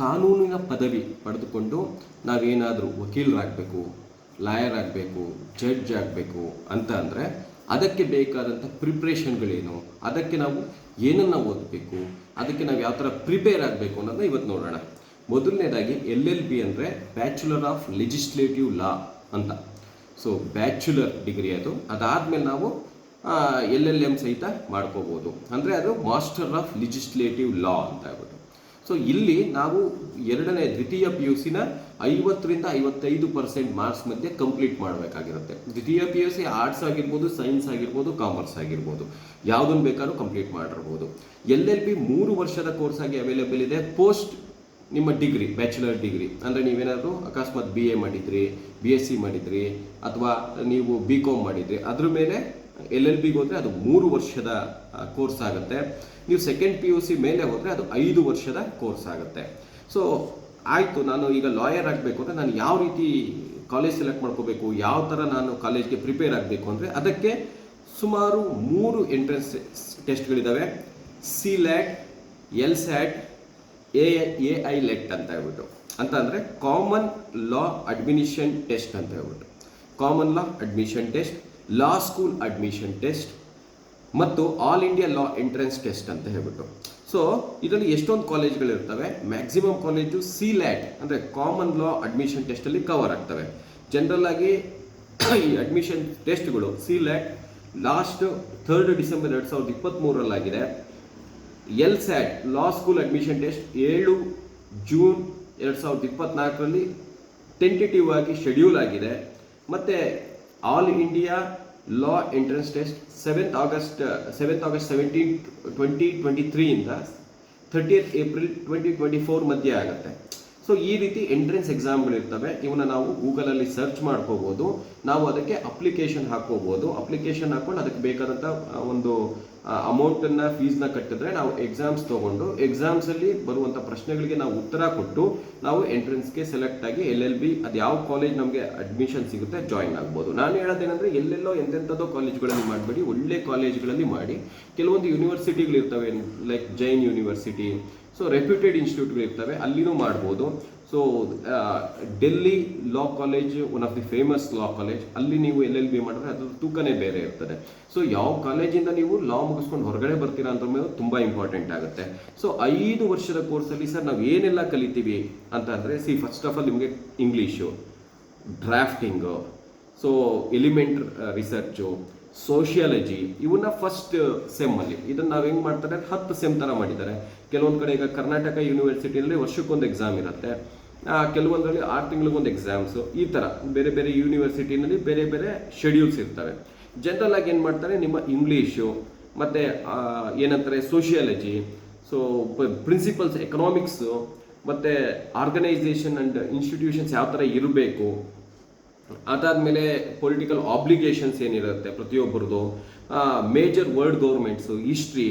ಕಾನೂನಿನ ಪದವಿ ಪಡೆದುಕೊಂಡು ನಾವೇನಾದರೂ ವಕೀಲರಾಗಬೇಕು ಲಾಯರ್ ಆಗಬೇಕು ಜಡ್ಜ್ ಆಗಬೇಕು ಅಂತ ಅಂದರೆ ಅದಕ್ಕೆ ಬೇಕಾದಂಥ ಪ್ರಿಪ್ರೇಷನ್ಗಳೇನು? ಅದಕ್ಕೆ ನಾವು ಏನನ್ನು ಓದಬೇಕು? ಅದಕ್ಕೆ ನಾವು ಯಾವ ಥರ ಪ್ರಿಪೇರ್ ಆಗಬೇಕು ಅನ್ನೋದನ್ನ ಇವತ್ತು ನೋಡೋಣ. ಮೊದಲನೇದಾಗಿ ಎಲ್ ಎಲ್ ಬಿ ಅಂದರೆ ಬ್ಯಾಚುಲರ್ ಆಫ್ ಲೆಜಿಸ್ಲೇಟಿವ್ ಲಾ ಅಂತ. ಸೊ ಬ್ಯಾಚುಲರ್ ಡಿಗ್ರಿ ಅದು. ಅದಾದಮೇಲೆ ನಾವು ಎಲ್ ಎಲ್ ಎಂ ಸಹಿತ ಮಾಡ್ಕೋಬೋದು. ಅಂದರೆ ಅದು ಮಾಸ್ಟರ್ ಆಫ್ ಲೆಜಿಸ್ಲೇಟಿವ್ ಲಾ ಅಂತ ಹೇಳ್ಬಿಟ್ಟು ಸೊ ಇಲ್ಲಿ ನಾವು ಎರಡನೇ ದ್ವಿತೀಯ ಪಿ ಯು ಸಿನ ಐವತ್ತರಿಂದ ಐವತ್ತೈದು ಪರ್ಸೆಂಟ್ ಮಾರ್ಕ್ಸ್ ಮಧ್ಯೆ ಕಂಪ್ಲೀಟ್ ಮಾಡಬೇಕಾಗಿರುತ್ತೆ. ದ್ವಿತೀಯ ಪಿ ಯು ಸಿ ಆರ್ಟ್ಸ್ ಆಗಿರ್ಬೋದು ಸೈನ್ಸ್ ಆಗಿರ್ಬೋದು ಕಾಮರ್ಸ್ ಆಗಿರ್ಬೋದು. ಯಾವುದನ್ನು ಬೇಕಾದ್ರೂ ಕಂಪ್ಲೀಟ್ ಮಾಡಿರ್ಬೋದು. ಎಲ್ ಎಲ್ ಬಿ ಮೂರು ವರ್ಷದ ಕೋರ್ಸ್ ಆಗಿ ಅವೈಲೇಬಲ್ ಇದೆ. ಪೋಸ್ಟ್ ನಿಮ್ಮ ಡಿಗ್ರಿ ಬ್ಯಾಚುಲರ್ ಡಿಗ್ರಿ ಅಂದರೆ ನೀವೇನಾದರೂ ಅಕಸ್ಮಾತ್ ಬಿ ಎ ಮಾಡಿದ್ರಿ ಬಿ ಎಸ್ ಸಿ ಮಾಡಿದ್ರಿ, ಅಥವಾ ನೀವು ಬಿ ಕಾಮ್ ಮಾಡಿದ್ರಿ, ಅದ್ರ ಮೇಲೆ ಎಲ್ ಎಲ್ ಬಿಗೆ ಅದು ಮೂರು ವರ್ಷದ ಕೋರ್ಸ್ ಆಗುತ್ತೆ. ನೀವು ಸೆಕೆಂಡ್ ಪಿ ಯು ಸಿ ಮೇಲೆ ಹೋದರೆ ಅದು ಐದು ವರ್ಷದ ಕೋರ್ಸ್ ಆಗುತ್ತೆ. ಸೊ ಆಯಿತು, ನಾನು ಈಗ ಲಾಯರ್ ಆಗಬೇಕು ಅಂದರೆ ನಾನು ಯಾವ ರೀತಿ ಕಾಲೇಜ್ ಸೆಲೆಕ್ಟ್ ಮಾಡ್ಕೋಬೇಕು, ಯಾವ ಥರ ನಾನು ಕಾಲೇಜ್ಗೆ ಪ್ರಿಪೇರ್ ಆಗಬೇಕು ಅಂದರೆ ಅದಕ್ಕೆ ಸುಮಾರು ಮೂರು ಎಂಟ್ರೆನ್ಸ್ ಟೆಸ್ಟ್ಗಳಿದ್ದಾವೆ C ಲ್ಯಾಟ್ L sat A A I let ಅಂತ ಹೇಳ್ಬಿಟ್ಟು. ಅಂತ ಅಂದರೆ ಕಾಮನ್ ಲಾ ಅಡ್ಮಿನಿಷನ್ ಟೆಸ್ಟ್ ಅಂತ ಹೇಳ್ಬಿಟ್ಟು. Common law admission test law school admission test ಮತ್ತು all India law entrance test ಅಂತ ಹೇಳ್ಬಿಟ್ಟು. ಸೊ ಇದರಲ್ಲಿ ಎಷ್ಟೊಂದು ಕಾಲೇಜ್ಗಳಿರ್ತವೆ ಮ್ಯಾಕ್ಸಿಮಮ್ ಕಾಲೇಜು ಸಿ ಲ್ಯಾಟ್ ಅಂದರೆ ಕಾಮನ್ ಲಾ ಅಡ್ಮಿಷನ್ ಟೆಸ್ಟಲ್ಲಿ ಕವರ್ ಆಗ್ತವೆ. ಜನರಲ್ ಆಗಿ ಈ ಅಡ್ಮಿಷನ್ ಟೆಸ್ಟ್ಗಳು ಸಿ ಲ್ಯಾಟ್ ಲಾಸ್ಟ್ ಥರ್ಡ್ ಡಿಸೆಂಬರ್ ಎರಡು ಸಾವಿರದ ಇಪ್ಪತ್ತ್ಮೂರಲ್ಲಾಗಿದೆ LSAT law school admission test ಏಳು ಜೂನ್ ಎರಡು ಸಾವಿರದ ಇಪ್ಪತ್ತ್ನಾಲ್ಕರಲ್ಲಿ ಟೆಂಟೇಟಿವ್ ಆಗಿ ಶೆಡ್ಯೂಲ್ ಆಗಿದೆ. ಮತ್ತು all India law entrance test seventh August seventh August seventeen twenty twenty ತ್ರೀಯಿಂದ thirtieth April twenty twenty four ಮಧ್ಯೆ ಆಗುತ್ತೆ. ಸೊ ಈ ರೀತಿ ಎಂಟ್ರೆನ್ಸ್ ಎಕ್ಸಾಮ್ಗಳಿರ್ತವೆ ಇವನ್ನ ನಾವು ಗೂಗಲಲ್ಲಿ ಸರ್ಚ್ ಮಾಡ್ಕೋಬೋದು. ನಾವು ಅದಕ್ಕೆ ಅಪ್ಲಿಕೇಶನ್ ಹಾಕೋಬಹುದು ಅಪ್ಲಿಕೇಶನ್ ಹಾಕೊಂಡು ಅದಕ್ಕೆ ಬೇಕಾದಂಥ ಒಂದು ಅಮೌಂಟನ್ನು ಫೀಸ್ನ ಕಟ್ಟಿದ್ರೆ ನಾವು ಎಕ್ಸಾಮ್ಸ್ ತೊಗೊಂಡು ಎಕ್ಸಾಮ್ಸಲ್ಲಿ ಬರುವಂಥ ಪ್ರಶ್ನೆಗಳಿಗೆ ನಾವು ಉತ್ತರ ಕೊಟ್ಟು, ನಾವು ಎಂಟ್ರೆನ್ಸ್ಗೆ ಸೆಲೆಕ್ಟ್ ಆಗಿ ಎಲ್ ಎಲ್ ಬಿ ಅದು ಯಾವ ಕಾಲೇಜ್ ನಮಗೆ ಅಡ್ಮಿಷನ್ ಸಿಗುತ್ತೆ ಜಾಯಿನ್ ಆಗ್ಬೋದು. ನಾನು ಹೇಳೋದೇನೆಂದರೆ ಎಲ್ಲೆಲ್ಲೋ ಎಂತೆಂಥದ್ದೋ ಕಾಲೇಜ್ಗಳಲ್ಲಿ ಮಾಡಬೇಡಿ, ಒಳ್ಳೆ ಕಾಲೇಜ್ಗಳಲ್ಲಿ ಮಾಡಿ. ಕೆಲವೊಂದು ಯೂನಿವರ್ಸಿಟಿಗಳಿರ್ತವೆ like Jain university so reputed ಇನ್ಸ್ಟಿಟ್ಯೂಟ್ಗಳು ಇರ್ತವೆ ಅಲ್ಲಿನೂ ಮಾಡ್ಬೋದು. So Delhi law college one of the famous law college ಅಲ್ಲಿ ನೀವು ಎಲ್ ಎಲ್ ಬಿ ಮಾಡಿದ್ರೆ ಅದ್ರ ತೂಕನೇ ಬೇರೆ ಇರ್ತದೆ. ಸೊ ಯಾವ ಕಾಲೇಜಿಂದ ನೀವು ಲಾ ಮುಗಿಸ್ಕೊಂಡು ಹೊರಗಡೆ ಬರ್ತೀರಾ ಅಂತ ಮೇಲೆ ತುಂಬ ಇಂಪಾರ್ಟೆಂಟ್ ಆಗುತ್ತೆ. ಸೊ ಐದು ವರ್ಷದ ಕೋರ್ಸಲ್ಲಿ ಸರ್ ನಾವು ಏನೆಲ್ಲ ಕಲಿತೀವಿ ಅಂತ ಅಂದರೆ ಸಿ ಫಸ್ಟ್ ಆಫ್ ಆಲ್ ನಿಮಗೆ English drafting so element research sociology ಇವನ್ನ ಫಸ್ಟ್ ಸೆಮ್ಮಲ್ಲಿ ಇದನ್ನು ನಾವು ಹೆಂಗೆ ಮಾಡ್ತಾರೆ? ಹತ್ತು ಸೆಮ್ ಥರ ಮಾಡಿದ್ದಾರೆ. ಕೆಲವೊಂದು ಕಡೆ ಈಗ ಕರ್ನಾಟಕ ಯೂನಿವರ್ಸಿಟಿಯಲ್ಲಿ ವರ್ಷಕ್ಕೊಂದು ಎಕ್ಸಾಮ್ ಇರುತ್ತೆ. ಕೆಲವೊಂದರಲ್ಲಿ ಆರು ತಿಂಗಳಿಗೊಂದು ಎಕ್ಸಾಮ್ಸು ಈ ಥರ ಬೇರೆ ಬೇರೆ ಯೂನಿವರ್ಸಿಟಿನಲ್ಲಿ ಬೇರೆ ಬೇರೆ ಶೆಡ್ಯೂಲ್ಸ್ ಇರ್ತವೆ. ಜನರಲ್ ಆಗಿ ಏನು ಮಾಡ್ತಾರೆ, ನಿಮ್ಮ ಇಂಗ್ಲೀಷು ಮತ್ತು ಏನಂತಾರೆ ಸೋಷಿಯಾಲಜಿ ಸೊ ಪ್ರಿನ್ಸಿಪಲ್ಸ್ ಎಕನಾಮಿಕ್ಸು ಮತ್ತು ಆರ್ಗನೈಸೇಷನ್ ಆ್ಯಂಡ್ ಇನ್ಸ್ಟಿಟ್ಯೂಷನ್ಸ್ ಯಾವ ಥರ ಇರಬೇಕು, ಅದಾದಮೇಲೆ ಪೊಲಿಟಿಕಲ್ ಆಬ್ಲಿಗೇಷನ್ಸ್ ಏನಿರುತ್ತೆ ಪ್ರತಿಯೊಬ್ಬರದು major world governments history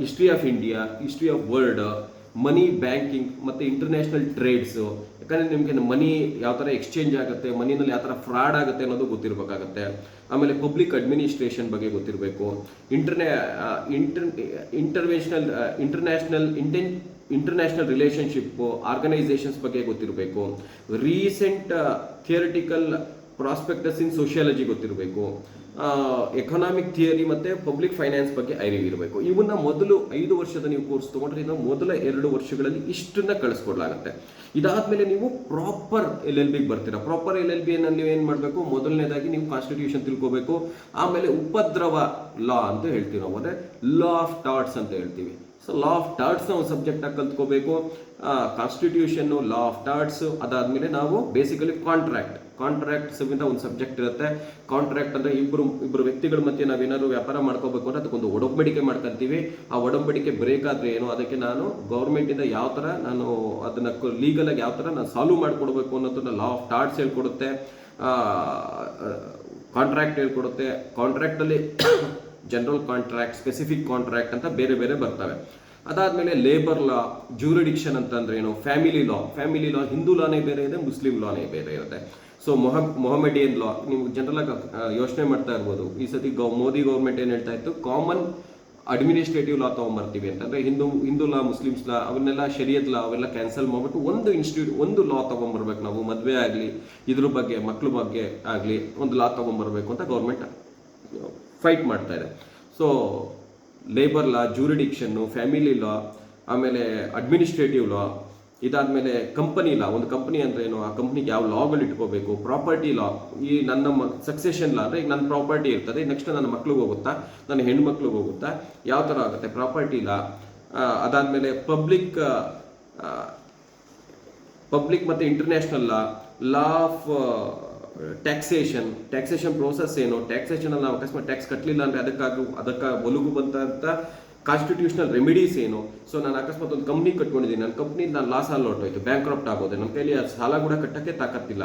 history of India history of world money banking ಮತ್ತು ಇಂಟರ್ನ್ಯಾಷನಲ್ ಟ್ರೇಡ್ಸು ಯಾಕಂದರೆ ನಿಮಗೆ ಮನಿ ಯಾವ ಥರ ಎಕ್ಸ್ಚೇಂಜ್ ಆಗುತ್ತೆ ಮನಿನಲ್ಲಿ ಯಾವ ಥರ ಫ್ರಾಡ್ ಆಗುತ್ತೆ ಅನ್ನೋದು ಗೊತ್ತಿರಬೇಕಾಗತ್ತೆ. ಆಮೇಲೆ ಪಬ್ಲಿಕ್ ಅಡ್ಮಿನಿಸ್ಟ್ರೇಷನ್ ಬಗ್ಗೆ ಗೊತ್ತಿರಬೇಕು. ಇಂಟರ್ನ್ಯಾ inter international international ಇಂಟೆನ್ international relationship organisations ಬಗ್ಗೆ ಗೊತ್ತಿರಬೇಕು. Recent theoretical prospectus in sociology ಗೊತ್ತಿರಬೇಕು. ಎಕನಾಮಿಕ್ ಥಿಯರಿ ಮತ್ತು ಪಬ್ಲಿಕ್ ಫೈನಾನ್ಸ್ ಬಗ್ಗೆ ಅರಿವು ಇರಬೇಕು. ಇವನ್ನ ಮೊದಲು ಐದು ವರ್ಷದ ನೀವು ಕೋರ್ಸ್ ತೊಗೊಂಡ್ರೆ ಇನ್ನು ಮೊದಲ ಎರಡು ವರ್ಷಗಳಲ್ಲಿ ಇಷ್ಟನ್ನ ಕಳಿಸ್ಕೊಡ್ಲಾಗತ್ತೆ. ಇದಾದ್ಮೇಲೆ ನೀವು ಪ್ರಾಪರ್ ಎಲ್ ಎಲ್ ಬಿಗೆ ಬರ್ತೀರಾ. ಪ್ರಾಪರ್ ಎಲ್ ಎಲ್ ಬಿಯನ್ನು ನೀವು ಏನು ಮಾಡಬೇಕು? ಮೊದಲನೇದಾಗಿ ನೀವು ಕಾನ್ಸ್ಟಿಟ್ಯೂಷನ್ ತಿಳ್ಕೋಬೇಕು. ಆಮೇಲೆ ಉಪದ್ರವ ಲಾ ಅಂತ ಹೇಳ್ತೀವಿ ನಾವು. ಅಂದರೆ ಲಾ ಆಫ್ ಟಾಟ್ಸ್ ಅಂತ ಹೇಳ್ತೀವಿ. ಸೊ ಲಾ ಆಫ್ ಟಾಟ್ಸ್ನ ಒಂದು ಸಬ್ಜೆಕ್ಟಾಗಿ ಕಲ್ತ್ಕೋಬೇಕು. ಕಾನ್ಸ್ಟಿಟ್ಯೂಷನ್ನು ಲಾ ಆಫ್ ಟಾಟ್ಸ್ ಅದಾದಮೇಲೆ ನಾವು ಬೇಸಿಕಲಿ ಕಾಂಟ್ರಾಕ್ಟ್ ಕಾಂಟ್ರಾಕ್ಟ್ ಸಂಬಂಧ ಒಂದು ಸಬ್ಜೆಕ್ಟ್ ಇರುತ್ತೆ. ಕಾಂಟ್ರಾಕ್ಟ್ ಅಂದರೆ ಇಬ್ಬರು ಇಬ್ಬರು ವ್ಯಕ್ತಿಗಳ ಮಧ್ಯೆ ನಾವೇನಾದ್ರು ವ್ಯಾಪಾರ ಮಾಡ್ಕೋಬೇಕು ಅಂದ್ರೆ ಅದಕ್ಕೊಂದು ಒಡಂಬಡಿಕೆ ಮಾಡ್ಕೊಂತೀವಿ. ಆ ಒಡಂಬಡಿಕೆ ಬ್ರೇಕ್ ಆದರೆ ಏನು? ಅದಕ್ಕೆ ನಾನು ಗೌರ್ಮೆಂಟಿಂದ ಯಾವ ಥರ ನಾನು ಅದನ್ನು ಲೀಗಲಾಗಿ ಯಾವ ಥರ ನಾನು ಸಾಲ್ವ್ ಮಾಡಿಕೊಡ್ಬೇಕು ಅನ್ನೋದನ್ನ ಲಾ ಆಫ್ ಟಾರ್ಟ್ಸ್ ಹೇಳ್ಕೊಡುತ್ತೆ. ಕಾಂಟ್ರಾಕ್ಟ್ ಹೇಳ್ಕೊಡುತ್ತೆ. ಕಾಂಟ್ರಾಕ್ಟಲ್ಲಿ ಜನರಲ್ ಕಾಂಟ್ರಾಕ್ಟ್ ಸ್ಪೆಸಿಫಿಕ್ ಕಾಂಟ್ರಾಕ್ಟ್ ಅಂತ ಬೇರೆ ಬೇರೆ ಬರ್ತವೆ. ಅದಾದಮೇಲೆ ಲೇಬರ್ ಲಾ ಜೂರಿಡಿಕ್ಷನ್ ಅಂತಂದ್ರೆ ಏನು? Family law family law Hindu ಲಾನೇ ಬೇರೆ ಇದೆ ಮುಸ್ಲಿಂ ಲಾನೇ ಬೇರೆ ಇರುತ್ತೆ. ಸೊ ಮೊಹ ಮೊಹಮೆಡಿಯನ್ ಲಾ ನೀವು ಜನರಲ್ ಆಗಿ ಯೋಚನೆ ಮಾಡ್ತಾ ಇರ್ಬೋದು. ಈ ಸತಿ ಗೌ, ಮೋದಿ ಗೌರ್ಮೆಂಟ್ ಏನು ಹೇಳ್ತಾ ಇತ್ತು? ಕಾಮನ್ ಅಡ್ಮಿನಿಸ್ಟ್ರೇಟಿವ್ ಲಾ ತೊಗೊಂಬರ್ತೀವಿ ಅಂತಂದ್ರೆ, Hindu Hindu law Muslims law ಅವನ್ನೆಲ್ಲ ಶರಿಯತ್ ಲಾ ಅವೆಲ್ಲ ಕ್ಯಾನ್ಸಲ್ ಮಾಡ್ಬಿಟ್ಟು ಒಂದು ಇನ್ಸ್ಟಿಟ್ಯೂಟ್ ಒಂದು ಲಾ ತೊಗೊಂಬರ್ಬೇಕು ನಾವು, ಮದುವೆ ಆಗಲಿ, ಇದ್ರ ಬಗ್ಗೆ, ಮಕ್ಳ ಬಗ್ಗೆ ಆಗಲಿ, ಒಂದು ಲಾ ತೊಗೊಂಬರ್ಬೇಕು ಅಂತ ಗೌರ್ಮೆಂಟ್ ಫೈಟ್ ಮಾಡ್ತಾ ಇದೆ. So labour law jurisdiction family law ಆಮೇಲೆ ಅಡ್ಮಿನಿಸ್ಟ್ರೇಟಿವ್ ಲಾ ಇದಾದಮೇಲೆ ಕಂಪನಿ ಲಾ ಒಂದು ಕಂಪನಿ ಅಂದ್ರೆ ಏನು? ಆ ಕಂಪ್ನಿಗೆ ಯಾವ ಲಾಗಳು ಇಟ್ಕೋಬೇಕು? ಪ್ರಾಪರ್ಟಿ ಲಾ ಈ ನನ್ನ ಸಕ್ಸೆಷನ್ ಲಾ ಅಂದ್ರೆ ಈಗ ನನ್ನ ಪ್ರಾಪರ್ಟಿ ಇರ್ತದೆ. ನೆಕ್ಸ್ಟ್ ನನ್ನ ಮಕ್ಳಿಗೆ ಹೋಗುತ್ತಾ? ನನ್ನ ಹೆಣ್ಮಕ್ಳಿಗೆ ಹೋಗುತ್ತಾ? ಯಾವ ಥರ ಆಗುತ್ತೆ? ಪ್ರಾಪರ್ಟಿ ಲಾ ಅದಾದ್ಮೇಲೆ ಪಬ್ಲಿಕ್ ಪಬ್ಲಿಕ್ ಮತ್ತು international law law of taxation taxation process ಏನು? ಟ್ಯಾಕ್ಸೇಷನ್ ಅಲ್ಲಿ ನಾವು ಅಕಸ್ಮಾತ್ ಟ್ಯಾಕ್ಸ್ ಕಟ್ಟಲಿಲ್ಲ ಅಂದ್ರೆ ಅದಕ್ಕಾಗಿ ಅದಕ್ಕೆ ಒಲಗು ಬಂದಂಥ ಕಾನ್ಸ್ಟಿಟ್ಯೂಷನಲ್ ರೆಮಿಡೀಸ್ ಏನು? ಸೊ ನಾನು ಅಕಸ್ಮಾತ್ ಒಂದು ಕಂಪ್ನಿ ಕಟ್ಕೊಂಡಿದ್ದೀನಿ. ನನ್ನ ಕಂಪ್ನಿ ನಾನು ಲಾಸ್ ಅಲ್ಲಿ ಹೊರಟೋಯ್ತು ಬ್ಯಾಂಕ್ ಆಗೋದೆ. ನಮ್ಮ ಕೈಲಿ ಅದು ಸಾಲ ಕೂಡ ಕಟ್ಟಕ್ಕೆ ತಾಕತ್ತಿಲ್ಲ.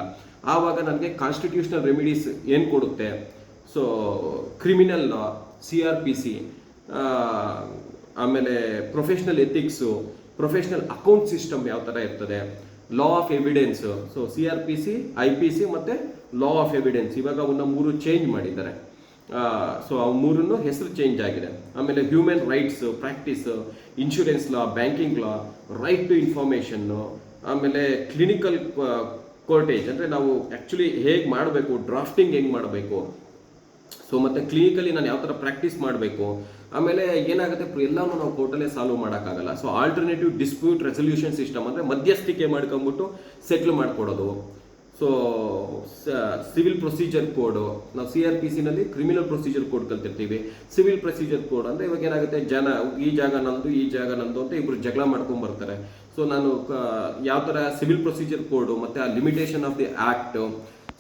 ಆವಾಗ ನನಗೆ ಕಾನ್ಸ್ಟಿಟ್ಯೂಷನಲ್ ರೆಮಿಡೀಸ್ ಏನು ಕೊಡುತ್ತೆ? So criminal law C R P C ಆಮೇಲೆ professional ethics professional account system ಯಾವ ಥರ ಇರ್ತದೆ? Law of evidence so C R P C I P C ಮತ್ತು ಲಾ ಆಫ್ ಎವಿಡೆನ್ಸ್ ಇವಾಗ ಅವನ್ನ ಮೂರು ಚೇಂಜ್ ಮಾಡಿದ್ದಾರೆ. ಸೊ ಆ ಮೂರನ್ನು ಹೆಸರು ಚೇಂಜ್ ಆಗಿದೆ. ಆಮೇಲೆ human rights practice insurance law banking law right to information ಆಮೇಲೆ ಕ್ಲಿನಿಕಲ್ ಕೋರ್ಟೇಜ್ ಅಂದರೆ ನಾವು ಆ್ಯಕ್ಚುಲಿ ಹೇಗೆ ಮಾಡಬೇಕು ಡ್ರಾಫ್ಟಿಂಗ್ ಹೆಂಗೆ ಮಾಡಬೇಕು. ಸೊ ಮತ್ತು ಕ್ಲಿನಿಕಲಿ ನಾನು ಯಾವ ಥರ ಪ್ರಾಕ್ಟೀಸ್ ಮಾಡಬೇಕು. ಆಮೇಲೆ ಏನಾಗುತ್ತೆ ಎಲ್ಲಾನು ನಾವು ಕೋರ್ಟಲ್ಲೇ ಸಾಲ್ವ್ ಮಾಡೋಕ್ಕಾಗಲ್ಲ. So alternative dispute resolution system ಅಂದರೆ ಮಧ್ಯಸ್ಥಿಕೆ ಮಾಡ್ಕೊಂಬಿಟ್ಟು ಸೆಟ್ಲ್ ಮಾಡ್ಕೊಡೋದು. ಸೊ ಸಿವಿಲ್ ಪ್ರೊಸೀಜರ್ ಕೋಡು ನಾವು ಸಿ ಆರ್ ಪಿ ಸಿನಲ್ಲಿ ಕ್ರಿಮಿನಲ್ ಪ್ರೊಸೀಜರ್ ಕೋಡ್ ಕಲ್ತಿರ್ತೀವಿ. ಸಿವಿಲ್ ಪ್ರೊಸೀಜರ್ ಕೋಡ್ ಅಂದರೆ ಇವಾಗ ಏನಾಗುತ್ತೆ, ಜನ, ಈ ಜಾಗ ನಂದು, ಈ ಜಾಗ ನಂದು ಅಂತ ಇಬ್ಬರು ಜಗಳ ಮಾಡ್ಕೊಂಡು ಬರ್ತಾರೆ. ಸೊ ನಾನು ಯಾವ ಥರ ಸಿವಿಲ್ ಪ್ರೊಸೀಜರ್ ಕೋಡು ಮತ್ತು ಆ limitation of the act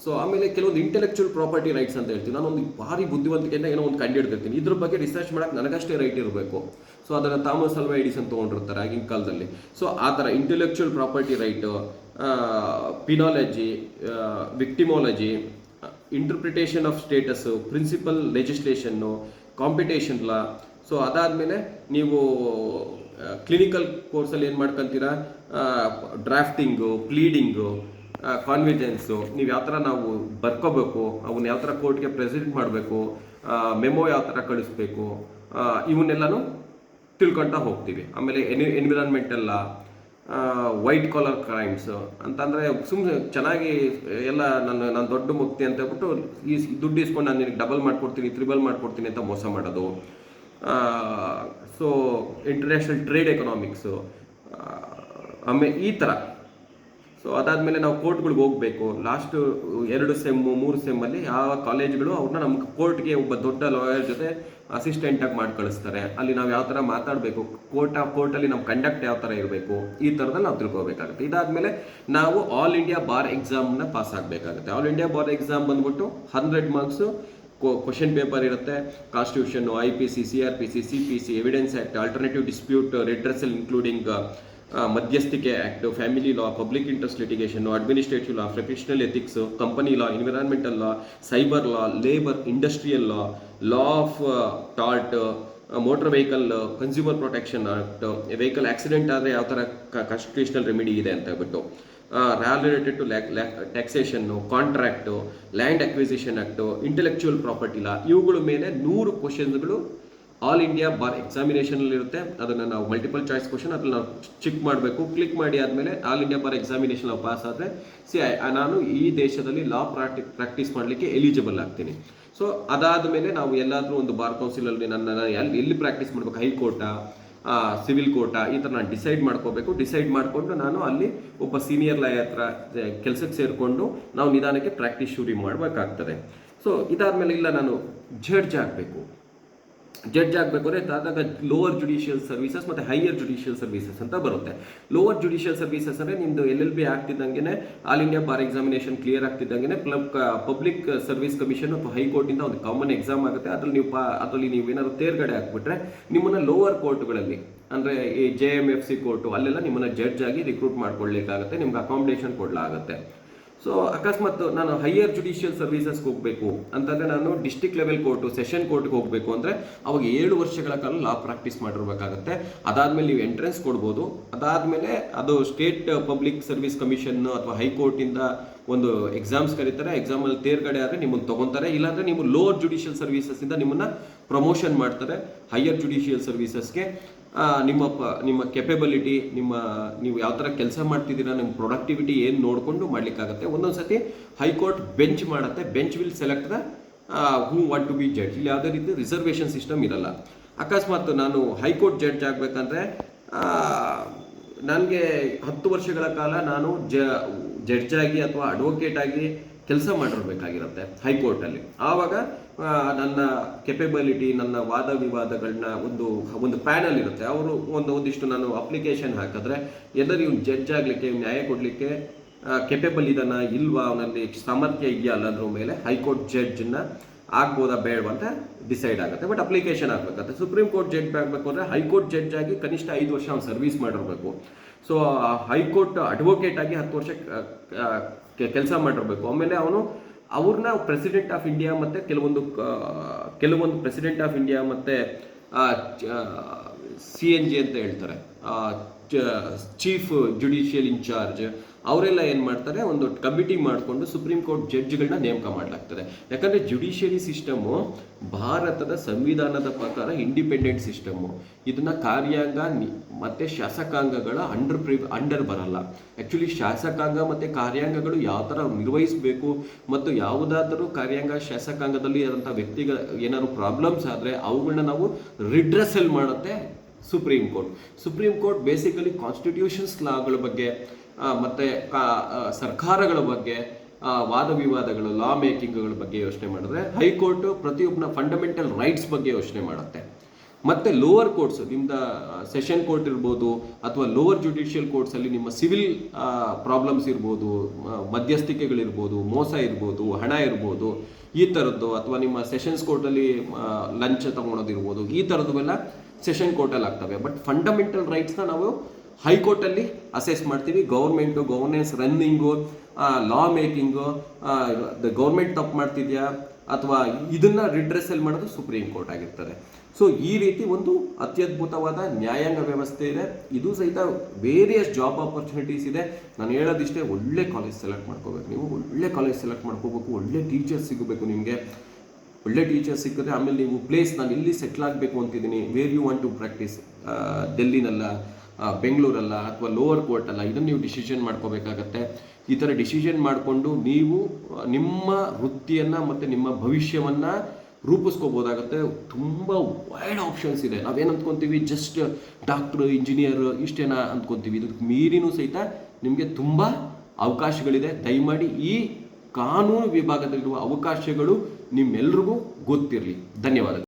so ಆಮೇಲೆ ಕೆಲವೊಂದು ಇಂಟೆಲೆಕ್ಚುಯಲ್ ಪ್ರಾಪರ್ಟಿ ರೈಟ್ಸ್ ಅಂತ ಹೇಳ್ತೀನಿ ನಾನು ಒಂದು ಭಾರಿ ಬುದ್ಧಿವಂತಿಕೆಯಿಂದ ಏನೋ ಒಂದು ಕಂಡು ಹಿಡ್ದಿರ್ತೀನಿ ಇದ್ರ ಬಗ್ಗೆ ರಿಸರ್ಚ್ ಮಾಡಕ್ಕೆ ನನಗಷ್ಟೇ ರೈಟ್ ಇರಬೇಕು. ಸೊ ಅದನ್ನು ಥಾಮಸ್ ಅಲ್ವಾ ಎಡಿಸನ್ ತೊಗೊಂಡಿರ್ತಾರೆ ಆಗಿನ ಕಾಲದಲ್ಲಿ. ಸೊ ಆ ಥರ intellectual property right penology victimology interpretation of status principle legislation competition law so ಅದಾದಮೇಲೆ ನೀವು ಕ್ಲಿನಿಕಲ್ ಕೋರ್ಸಲ್ಲಿ ಏನು ಮಾಡ್ಕೊಂತೀರಾ? ಡ್ರಾಫ್ಟಿಂಗು ಪ್ಲೀಡಿಂಗು ಕಾನ್ವಿಜೆನ್ಸು ನೀವು ಯಾವ ಥರ ನಾವು ಬರ್ಕೋಬೇಕು ಅವನ್ನ ಯಾವ ಥರ ಕೋರ್ಟ್ಗೆ ಪ್ರೆಸೆಂಟ್ ಮಾಡಬೇಕು ಮೆಮೊ ಯಾವ ಥರ ಕಳಿಸ್ಬೇಕು ಇವನ್ನೆಲ್ಲನೂ ತಿಳ್ಕೊಳ್ತಾ ಹೋಗ್ತೀವಿ. ಆಮೇಲೆ ಎನಿ ಎನ್ವಿರಾನ್ಮೆಂಟಲ್ಲ ವೈಟ್ ಕಾಲರ್ ಕ್ರೈಮ್ಸ್ ಅಂತಂದರೆ ಸುಮ್ಮನೆ ಚೆನ್ನಾಗಿ ಎಲ್ಲ ನನ್ನ ನಾನು ದೊಡ್ಡ ಮುಕ್ತಿ ಅಂತ ಹೇಳ್ಬಿಟ್ಟು ಈ ದುಡ್ಡು ಇಸ್ಕೊಂಡು ನಾನು ನಿನಗೆ ಡಬಲ್ ಮಾಡ್ಕೊಡ್ತೀನಿ ತ್ರಿಬಲ್ ಮಾಡ್ಕೊಡ್ತೀನಿ ಅಂತ ಮೋಸ ಮಾಡೋದು. ಸೊ ಇಂಟರ್ನ್ಯಾಷನಲ್ ಟ್ರೇಡ್ ಎಕನಾಮಿಕ್ಸು ಆಮೇಲೆ ಈ ಥರ ಸೊ ಅದಾದಮೇಲೆ ನಾವು ಕೋರ್ಟ್ಗಳಿಗೆ ಹೋಗಬೇಕು. ಲಾಸ್ಟ್ ಎರಡು ಸೆಮ್ಮು ಮೂರು ಸೆಮ್ಮಲ್ಲಿ ಯಾವ ಕಾಲೇಜ್ಗಳು ಅವ್ರನ್ನ ನಮ್ಮ ಕೋರ್ಟ್ಗೆ ಒಬ್ಬ ದೊಡ್ಡ ಲಾಯರ್ ಜೊತೆ ಅಸಿಸ್ಟೆಂಟಾಗಿ ಮಾಡಿ ಕಳಿಸ್ತಾರೆ ಅಲ್ಲಿ ನಾವು ಯಾವ ಥರ ಮಾತಾಡಬೇಕು ಕೋರ್ಟ್ ಕೋರ್ಟಲ್ಲಿ ನಮ್ಮ ಕಂಡಕ್ಟ್ ಯಾವ ಥರ ಇರಬೇಕು, ಈ ಥರದಲ್ಲಿ ನಾವು ತಿಳ್ಕೋಬೇಕಾಗುತ್ತೆ. ಇದಾದಮೇಲೆ ನಾವು ಆಲ್ ಇಂಡಿಯಾ ಬಾರ್ ಎಕ್ಸಾಮ್ನ ಪಾಸ್ ಆಗಬೇಕಾಗುತ್ತೆ. ಆಲ್ ಇಂಡಿಯಾ ಬಾರ್ ಎಕ್ಸಾಮ್ ಬಂದ್ಬಿಟ್ಟು ಹಂಡ್ರೆಡ್ ಮಾರ್ಕ್ಸು ಕ್ವಶನ್ ಪೇಪರ್ ಇರುತ್ತೆ. Constitution I P C C R P C C P C evidence act alternative dispute redressal including ಮಧ್ಯಸ್ಥಿಕೆ act family law public interest litigation administrative law professional ethics company law environmental law cyber law labour industrial law law of tort motor vehicle consumer protection act vehicle accident ಆದರೆ ಯಾವ ಥರ constitutional remedy ಇದೆ ಅಂತ ಹೇಳ್ಬಿಟ್ಟು ರ್ಯಾಲ್ related to taxation contract land acquisition act intellectual property law ಇವುಗಳ ಮೇಲೆ ನೂರು ಕ್ವಶನ್ಸ್ಗಳು ಆಲ್ ಇಂಡಿಯಾ ಬಾರ್ ಎಕ್ಸಾಮಿನೇಷನ್ ಇರುತ್ತೆ. ಅದನ್ನು ನಾವು ಮಲ್ಟಿಪಲ್ ಚಾಯ್ಸ್ ಕ್ವಶನ್ ಅದ್ರಲ್ಲಿ ನಾವು ಚಿಕ್ ಮಾಡಬೇಕು. ಕ್ಲಿಕ್ ಮಾಡಿ ಆದಮೇಲೆ ಆಲ್ ಇಂಡಿಯಾ ಬಾರ್ ಎಕ್ಸಾಮಿನೇಷನ್ ನಾವು ಪಾಸ್ ಆದ್ರೆ ಸಿ ನಾನು ಈ ದೇಶದಲ್ಲಿ ಲಾ ಪ್ರಾಕ್ಟಿ ಪ್ರಾಕ್ಟೀಸ್ ಮಾಡಲಿಕ್ಕೆ ಎಲಿಜಿಬಲ್ ಆಗ್ತೀನಿ. ಸೊ ಅದಾದ ಮೇಲೆ ನಾವು ಎಲ್ಲಾದರೂ ಒಂದು ಬಾರ್ ಕೌನ್ಸಿಲಲ್ಲಿ ನನ್ನ ನಾನು ಎಲ್ಲಿ ಎಲ್ಲಿ ಪ್ರಾಕ್ಟೀಸ್ ಮಾಡಬೇಕು? ಹೈಕೋರ್ಟಾ ಸಿವಿಲ್ ಕೋರ್ಟ್ ಈ ಥರ ನಾನು ಡಿಸೈಡ್ ಮಾಡ್ಕೋಬೇಕು. ಡಿಸೈಡ್ ಮಾಡಿಕೊಂಡು ನಾನು ಅಲ್ಲಿ ಒಬ್ಬ ಸೀನಿಯರ್ ಲಾಯರ್ ಹತ್ರ ಕೆಲಸಕ್ಕೆ ಸೇರಿಕೊಂಡು ನಾವು ನಿಧಾನಕ್ಕೆ ಪ್ರಾಕ್ಟೀಸ್ ಶುರು ಮಾಡಬೇಕಾಗ್ತದೆ. ಸೊ ಇದಾದ್ಮೇಲೆ ಇಲ್ಲ, ನಾನು ಜಡ್ಜ್ ಆಗಬೇಕು. ಜಡ್ಜ್ ಆಗಬೇಕು ಅಂದರೆ ಆದಾಗ ಲೋವರ್ ಜುಡಿಷಿಯಲ್ ಸರ್ವಿಸಸ್ ಮತ್ತು ಹೈಯರ್ ಜುಡಿಷಿಯಲ್ ಸರ್ವಿಸಸ್ ಅಂತ ಬರುತ್ತೆ. ಲೋವರ್ ಜುಡಿಷಿಯಲ್ ಸರ್ವಿಸಸ್ ಅಂದರೆ ನಿಮ್ಮದು L L B ಆಗ್ತಿದ್ದಂಗೆ all India bar examination clear ಆಗ್ತಿದ್ದಂಗೆ public service commission ಅಥವಾ ಹೈಕೋರ್ಟಿಂದ ಒಂದು ಕಾಮನ್ ಎಕ್ಸಾಮ್ ಆಗುತ್ತೆ. ಅದರಲ್ಲಿ ನೀವು ಅದರಲ್ಲಿ ನೀವು ಏನಾದರೂ ತೇರ್ಗಡೆ ಹಾಕ್ಬಿಟ್ರೆ ನಿಮ್ಮನ್ನು ಲೋವರ್ ಕೋರ್ಟ್ಗಳಲ್ಲಿ ಅಂದರೆ ಈ J M F C court ಅಲ್ಲೆಲ್ಲ ನಿಮ್ಮನ್ನು ಜಡ್ಜ್ ಆಗಿ ರಿಕ್ರೂಟ್ ಮಾಡ್ಕೊಳ್ಳಿಕ್ಕಾಗುತ್ತೆ ನಿಮ್ಗೆ ಅಕಾಮಿಡೇಷನ್ ಕೊಡಲಾಗುತ್ತೆ. ಸೊ ಅಕಸ್ಮಾತ್ ನಾನು ಹೈಯರ್ ಜುಡಿಷಿಯಲ್ ಸರ್ವಿಸಸ್ಗೆ ಹೋಗಬೇಕು ಅಂತಂದರೆ ನಾನು ಡಿಸ್ಟಿಕ್ ಲೆವೆಲ್ ಕೋರ್ಟು ಸೆಷನ್ ಕೋರ್ಟ್ಗೆ ಹೋಗಬೇಕು ಅಂದರೆ ಅವಾಗ ಏಳು ವರ್ಷಗಳ ಕಾಲ ಲಾ ಪ್ರಾಕ್ಟೀಸ್ ಮಾಡಿರ್ಬೇಕಾಗತ್ತೆ. ಅದಾದಮೇಲೆ ನೀವು ಎಂಟ್ರೆನ್ಸ್ ಕೊಡ್ಬೋದು. ಅದಾದಮೇಲೆ ಅದು ಸ್ಟೇಟ್ ಪಬ್ಲಿಕ್ ಸರ್ವಿಸ್ ಕಮಿಷನ್ ಅಥವಾ ಹೈಕೋರ್ಟಿಂದ ಒಂದು ಎಕ್ಸಾಮ್ಸ್ ಕರೀತಾರೆ. ಎಕ್ಸಾಮಲ್ಲಿ ತೇರ್ಗಡೆ ಆದರೆ ನಿಮ್ಮನ್ನು ತೊಗೊತಾರೆ. ಇಲ್ಲಾಂದರೆ ನೀವು ಲೋವರ್ ಜುಡಿಷಿಯಲ್ ಸರ್ವಿಸಸ್ಸಿಂದ ನಿಮ್ಮನ್ನು ನಿಮ್ಮನ್ನ ಪ್ರಮೋಷನ್ ಮಾಡ್ತಾರೆ. ಹೈಯರ್ ಜುಡಿಷಿಯಲ್ ಸರ್ವಿಸಸ್ಗೆ ನಿಮ್ಮ ಪ, ನಿಮ್ಮ ಕೆಪೆಬಿಲಿಟಿ ನಿಮ್ಮ, ನೀವು ಯಾವ ಥರ ಕೆಲಸ ಮಾಡ್ತಿದ್ದೀರಾ, ನಿಮ್ಮ ಪ್ರೊಡಕ್ಟಿವಿಟಿ ಏನು ನೋಡಿಕೊಂಡು ಮಾಡಲಿಕ್ಕಾಗತ್ತೆ. ಒಂದೊಂದು ಸತಿ ಹೈಕೋರ್ಟ್ ಬೆಂಚ್ ಮಾಡುತ್ತೆ. Bench will select the who what to be judge ಇಲ್ಲಿ ಯಾವುದೇ ರೀತಿ ರಿಸರ್ವೇಷನ್ ಸಿಸ್ಟಮ್ ಇರಲ್ಲ. ಅಕಸ್ಮಾತ್ ನಾನು ಹೈಕೋರ್ಟ್ ಜಡ್ಜ್ ಆಗಬೇಕಂದ್ರೆ ನನಗೆ ಹತ್ತು ವರ್ಷಗಳ ಕಾಲ ನಾನು ಜ ಜಡ್ಜ್ ಆಗಿ ಅಥವಾ ಅಡ್ವೊಕೇಟ್ ಆಗಿ ಕೆಲಸ ಮಾಡಿರ್ಬೇಕಾಗಿರುತ್ತೆ ಹೈಕೋರ್ಟಲ್ಲಿ. ಆವಾಗ ನನ್ನ ಕೆಪೆಬಿಲಿಟಿ ನನ್ನ ವಾದ ವಿವಾದಗಳನ್ನ ಒಂದು ಒಂದು ಪ್ಯಾನಲ್ ಇರುತ್ತೆ. ಅವರು ಒಂದು ಒಂದಿಷ್ಟು ನಾನು ಅಪ್ಲಿಕೇಶನ್ ಹಾಕಿದ್ರೆ ಎಲ್ಲರೂ ಇವ್ನು ಜಡ್ಜ್ ಆಗಲಿಕ್ಕೆ, ನ್ಯಾಯ ಕೊಡಲಿಕ್ಕೆ ಕೆಪೆಬಲ್ ಇದನ್ನ ಇಲ್ವಾ ಅವನಲ್ಲಿ ಸಾಮರ್ಥ್ಯ ಇದೆಯಾ ಅಲ್ಲದ್ರ ಮೇಲೆ ಹೈಕೋರ್ಟ್ ಜಡ್ಜ್ನ ಆಗ್ಬೋದಾ ಬೇಡವಾ ಅಂತ ಡಿಸೈಡ್ ಆಗುತ್ತೆ. ಬಟ್ ಅಪ್ಲಿಕೇಶನ್ ಆಗಬೇಕಾಗುತ್ತೆ ಸುಪ್ರೀಂ ಕೋರ್ಟ್ ಜಡ್ಜ್ ಆಗಬೇಕು ಅಂದರೆ ಹೈಕೋರ್ಟ್ ಜಡ್ಜ್ ಆಗಿ ಕನಿಷ್ಠ ಐದು ವರ್ಷ ಅವ್ನು ಸರ್ವಿಸ್ ಮಾಡಿರಬೇಕು. ಸೊ ಹೈಕೋರ್ಟ್ ಅಡ್ವೊಕೇಟ್ ಆಗಿ ಹತ್ತು ವರ್ಷ ಕೆಲಸ ಮಾಡಿರಬೇಕು. ಆಮೇಲೆ ಅವನು ಅವ್ರನ್ನ ಪ್ರೆಸಿಡೆಂಟ್ ಆಫ್ ಇಂಡಿಯಾ ಮತ್ತು ಕೆಲವೊಂದು ಕೆಲವೊಂದು ಪ್ರೆಸಿಡೆಂಟ್ ಆಫ್ ಇಂಡಿಯಾ ಮತ್ತು ಸಿ ಎನ್ ಜಿ ಅಂತ ಹೇಳ್ತಾರೆ. ಚೀಫ್ ಜುಡಿಷಿಯಲ್ ಇನ್ಚಾರ್ಜ್ ಅವರೆಲ್ಲ ಏನು ಮಾಡ್ತಾರೆ, ಒಂದು ಕಮಿಟಿ ಮಾಡಿಕೊಂಡು ಸುಪ್ರೀಂ ಕೋರ್ಟ್ ಜಡ್ಜ್ಗಳನ್ನ ನೇಮಕ ಮಾಡಲಾಗ್ತದೆ. ಯಾಕಂದರೆ ಜುಡಿಷಿಯರಿ ಸಿಸ್ಟಮು ಭಾರತದ ಸಂವಿಧಾನದ ಪ್ರಕಾರ ಇಂಡಿಪೆಂಡೆಂಟ್ ಸಿಸ್ಟಮು ಇದನ್ನು ಕಾರ್ಯಾಂಗ ಮತ್ತು ಶಾಸಕಾಂಗಗಳ ಅಂಡರ್ ಪ್ರಿ ಅಂಡರ್ ಬರಲ್ಲ. ಆ್ಯಕ್ಚುಲಿ ಶಾಸಕಾಂಗ ಮತ್ತು ಕಾರ್ಯಾಂಗಗಳು ಯಾವ ಥರ ನಿರ್ವಹಿಸಬೇಕು ಮತ್ತು ಯಾವುದಾದರೂ ಕಾರ್ಯಾಂಗ ಶಾಸಕಾಂಗದಲ್ಲಿ ಇರೋಂಥ ವ್ಯಕ್ತಿಗಳ ಏನಾದರೂ ಪ್ರಾಬ್ಲಮ್ಸ್ ಆದರೆ ಅವುಗಳನ್ನ ನಾವು ರಿಡ್ರೆಸಲ್ ಮಾಡುತ್ತೆ. Supreme court supreme court basically constitutions ಲಾಗಳ ಬಗ್ಗೆ ಮತ್ತು ಕಾ- ಸರ್ಕಾರಗಳ ಬಗ್ಗೆ ವಾದ ವಿವಾದಗಳು ಲಾ ಮೇಕಿಂಗ್ಗಳ ಬಗ್ಗೆ ಯೋಚನೆ ಮಾಡಿದ್ರೆ ಹೈಕೋರ್ಟ್ ಪ್ರತಿಯೊಬ್ಬನ ಫಂಡಮೆಂಟಲ್ ರೈಟ್ಸ್ ಬಗ್ಗೆ ಯೋಚನೆ ಮಾಡುತ್ತೆ. ಮತ್ತೆ ಲೋವರ್ ಕೋರ್ಟ್ಸ್ ನಿಮ್ದ ಸೆಷನ್ ಕೋರ್ಟ್ ಇರ್ಬೋದು, ಅಥವಾ ಲೋವರ್ ಜುಡಿಷಿಯಲ್ ಕೋರ್ಟ್ಸ್ ಅಲ್ಲಿ ನಿಮ್ಮ ಸಿವಿಲ್ ಪ್ರಾಬ್ಲಮ್ಸ್ ಇರ್ಬೋದು ಮಧ್ಯಸ್ಥಿಕೆಗಳಿರ್ಬೋದು ಮೋಸ ಇರ್ಬೋದು, ಹಣ ಇರ್ಬೋದು, ಈ ಥರದ್ದು ಅಥವಾ ನಿಮ್ಮ ಸೆಷನ್ಸ್ ಕೋರ್ಟಲ್ಲಿ ಲಂಚ ತಗೊಳೋದಿರ್ಬೋದು, ಈ ಥರದ್ದುವೆಲ್ಲ ಸೆಷನ್ ಕೋರ್ಟಲ್ಲಿ ಆಗ್ತವೆ. ಬಟ್ ಫಂಡಮೆಂಟಲ್ ರೈಟ್ಸ್ನ ನಾವು ಹೈಕೋರ್ಟಲ್ಲಿ ಅಸೆಸ್ ಮಾಡ್ತೀವಿ. Government governance running law making the government ತಪ್ಪು ಮಾಡ್ತಿದ್ಯಾ? ಅಥವಾ ಇದನ್ನ ರಿಡ್ರೆಸಲ್ ಮಾಡೋದು ಸುಪ್ರೀಂ ಕೋರ್ಟ್ ಆಗಿರ್ತದೆ. ಸೊ ಈ ರೀತಿ ಒಂದು ಅತ್ಯದ್ಭುತವಾದ ನ್ಯಾಯಾಂಗ ವ್ಯವಸ್ಥೆ ಇದೆ. ಇದು ಸಹಿತ ವೇರಿಯಸ್ ಜಾಬ್ ಆಪರ್ಚುನಿಟೀಸ್ ಇದೆ. ನಾನು ಹೇಳೋದಿಷ್ಟೇ, ಒಳ್ಳೆ ಕಾಲೇಜ್ ಸೆಲೆಕ್ಟ್ ಮಾಡ್ಕೋಬೇಕು ನೀವು. ಒಳ್ಳೆ ಕಾಲೇಜ್ ಸೆಲೆಕ್ಟ್ ಮಾಡ್ಕೋಬೇಕು. ಒಳ್ಳೆ ಟೀಚರ್ಸ್ ಸಿಗಬೇಕು ನಿಮಗೆ. ಒಳ್ಳೆ ಟೀಚರ್ ಸಿಕ್ಕಿದ್ರೆ ಆಮೇಲೆ ನೀವು ಪ್ಲೇಸ್ ನಾನು ಇಲ್ಲಿ ಸೆಟ್ಲ್ ಆಗಬೇಕು ಅಂತಿದ್ದೀನಿ? Where you want to practice ಡೆಲ್ಲಿನಲ್ಲ ಬೆಂಗಳೂರಲ್ಲ ಅಥವಾ ಲೋವರ್ ಕೋರ್ಟ್ ಅಲ್ಲ, ಇದನ್ನು ನೀವು ಡಿಸಿಷನ್ ಮಾಡ್ಕೋಬೇಕಾಗತ್ತೆ. ಈ ಥರ ಡಿಸಿಷನ್ ಮಾಡಿಕೊಂಡು ನೀವು ನಿಮ್ಮ ವೃತ್ತಿಯನ್ನು ಮತ್ತು ನಿಮ್ಮ ಭವಿಷ್ಯವನ್ನು ರೂಪಿಸ್ಕೋಬೋದಾಗತ್ತೆ. ತುಂಬ ವೈಡ್ ಆಪ್ಷನ್ಸ್ ಇದೆ. ನಾವೇನು ಅಂದ್ಕೊತೀವಿ? ಜಸ್ಟ್ ಡಾಕ್ಟ್ರು ಇಂಜಿನಿಯರ್ ಇಷ್ಟೇನಾ ಅಂದ್ಕೊತೀವಿ. ಇದಕ್ಕೆ ಮೀರಿನೂ ಸಹಿತ ನಿಮಗೆ ತುಂಬ ಅವಕಾಶಗಳಿದೆ. ದಯಮಾಡಿ ಈ ಕಾನೂನು ವಿಭಾಗದಲ್ಲಿರುವ ಅವಕಾಶಗಳು ನಿಮ್ಮೆಲ್ರಿಗೂ ಗೊತ್ತಿರಲಿ. ಧನ್ಯವಾದಗಳು.